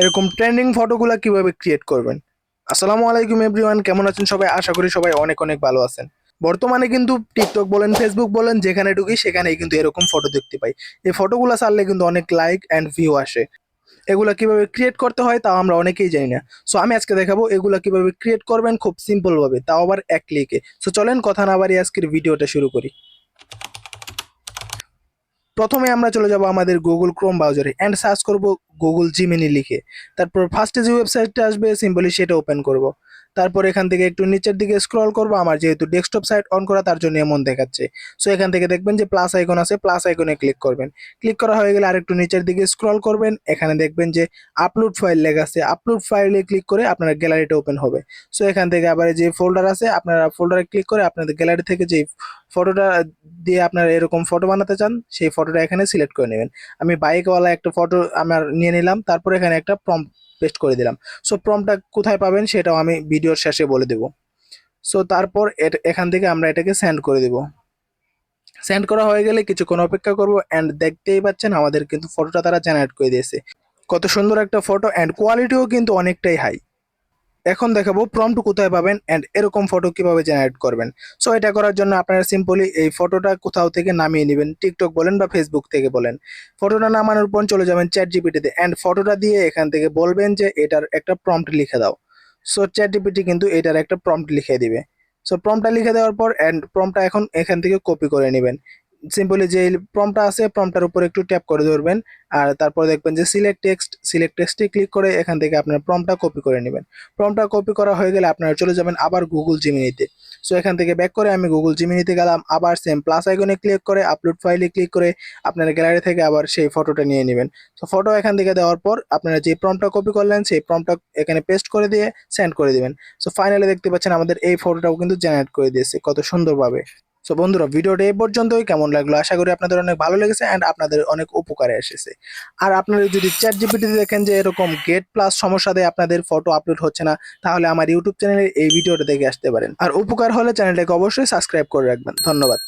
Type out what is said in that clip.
এরকম ট্রেন্ডিং ফটোগুলো কীভাবে ক্রিয়েট করবেন? আসসালামু আলাইকুম এভরিওয়ান কেমন আছেন সবাই? আশা করি সবাই অনেক অনেক ভালো আছেন। বর্তমানে কিন্তু টিকটক বলেন ফেসবুক বলেন, যেখানে ঢুকি সেখানেই কিন্তু এরকম ফটো দেখতে পাই। এই ফটোগুলো ছাড়লে কিন্তু অনেক লাইক অ্যান্ড ভিউ আসে। এগুলো কীভাবে ক্রিয়েট করতে হয় তাও আমরা অনেকেই জানি না। সো আমি আজকে দেখাবো এগুলো কীভাবে ক্রিয়েট করবেন খুব সিম্পল ভাবে, তাও আবার এক ক্লিকে সো চলেন কথা না বাড়ি আজকের ভিডিওটা শুরু করি। প্রথমে আমরা চলে যাব আমাদের গুগল ক্রোম ব্রাউজারে অ্যান্ড সার্চ করব গুগল জিমিনি লিখে। তারপর ফার্স্টে যে ওয়েবসাইটটা আসবে সিম্পলি সেটা ওপেন করব। তারপর এখান থেকে একটু নিচের দিকে স্ক্রল করব, আমার যেহেতু ডেস্কটপ সাইট অন করা, তার জন্য এমন দেখাচ্ছে। সো এখান থেকে দেখবেন যে প্লাস আইকন আছে প্লাস আইকনে ক্লিক করবেন। ক্লিক করা হয়ে গেলে আরেকটু নিচের দিকে স্ক্রল করবেন, এখানে দেখবেন যে আপলোড ফাইল লেখা আছে। আপলোড ফাইলে ক্লিক করে আপনার গ্যালারিটা ওপেন হবে। সো এখান থেকে আবার যে ফোল্ডার আছে, আপনারা ফোল্ডারে ক্লিক করে আপনাদের গ্যালারি থেকে যে ফটোটা দিয়ে আপনারা এরকম ফটো বানাতে চান, সেই ফটোটা এখানে সিলেক্ট করে নেবেন। আমি বাইকওয়ালা একটা ফটো আমার নিয়ে নিলাম, তারপর এখানে একটা প্রম পেস্ট করে দিলাম। সো প্রমটা কোথায় পাবেন সেটাও আমি ভিডিওর শেষে বলে দেব। সো তারপর এখান থেকে আমরা এটাকে সেন্ড করে দেব। সেন্ড করা হয়ে গেলে কিছুক্ষণ অপেক্ষা করব অ্যান্ড দেখতেই পাচ্ছেন আমাদের কিন্তু ফটোটা তারা জেনারেট করে দিয়েছে। কত সুন্দর একটা ফটো অ্যান্ড কোয়ালিটিও কিন্তু অনেকটাই হাই এখন দেখাবো প্রম্পট কোথায় পাবেন অ্যান্ড এরকম ফটো কীভাবে জেনারেট করবেন। সো এটা করার জন্য আপনারা সিম্পলি এই ফটোটা কোথাও থেকে নামিয়ে নেবেন টিকটক বলেন বা ফেসবুক থেকে বলেন। ফটোটা নামানোর পর চলে যাবেন চ্যাট জিপিটিতে অ্যান্ড ফটোটা দিয়ে এখান থেকে বলবেন যে এটার একটা প্রম্পট লিখে দাও। সো চ্যাট জিপিটি কিন্তু এটার একটা প্রম্পট লিখে দিবে। সো প্রম্পটটা লিখে দেওয়ার পর অ্যান্ড প্রম্পটটা এখন এখান থেকে কপি করে নেবেন। সিম্পলি যে প্রম্পটটা আছে প্রম্পটার উপর একটু ট্যাপ করে ধরবেন। আর তারপর দেখবেন যে সিলেক্ট টেক্সট সিলেক্ট টেক্সটে ক্লিক করে এখান থেকে আপনার প্রম্পটটা কপি করে নেবেন। প্রম্পটটা কপি করা হয়ে গেলে আপনারা চলে যাবেন আবার গুগল জিমিনিতে সো এখান থেকে ব্যাক করে আমি গুগল জিমিনিতে গেলাম, আবার সেম প্লাস আইকনে ক্লিক করে আপলোড ফাইলে ক্লিক করে আপনার গ্যালারি থেকে আবার সেই ফটোটা নিয়ে নেবেন। তো ফটো এখান থেকে দেওয়ার পর আপনারা যে প্রম্পটটা কপি করলেন, সেই প্রম্পটটা এখানে পেস্ট করে দিয়ে সেন্ড করে দিবেন। সো ফাইনালি দেখতে পাচ্ছেন আমাদের এই ফটোটাও কিন্তু জেনারেট করে দিয়েছে, কত সুন্দরভাবে। সো বন্ধুরা, ভিডিওটা এই পর্যন্তই। কেমন লাগল? আশা করি আপনাদের অনেক ভালো লেগেছে অ্যান্ড আপনাদের অনেক উপকারে এসেছে। আর আপনারা যদি চ্যাট জিপিটি দেখেন যে এরকম গেট প্লাস সমস্যা দিয়ে আপনাদের ফটো আপলোড হচ্ছে না, তাহলে আমার ইউটিউব চ্যানেলে এই ভিডিওটা দেখে আসতে পারেন। আর উপকার হলে চ্যানেলটাকে অবশ্যই সাবস্ক্রাইব করে রাখবেন। ধন্যবাদ।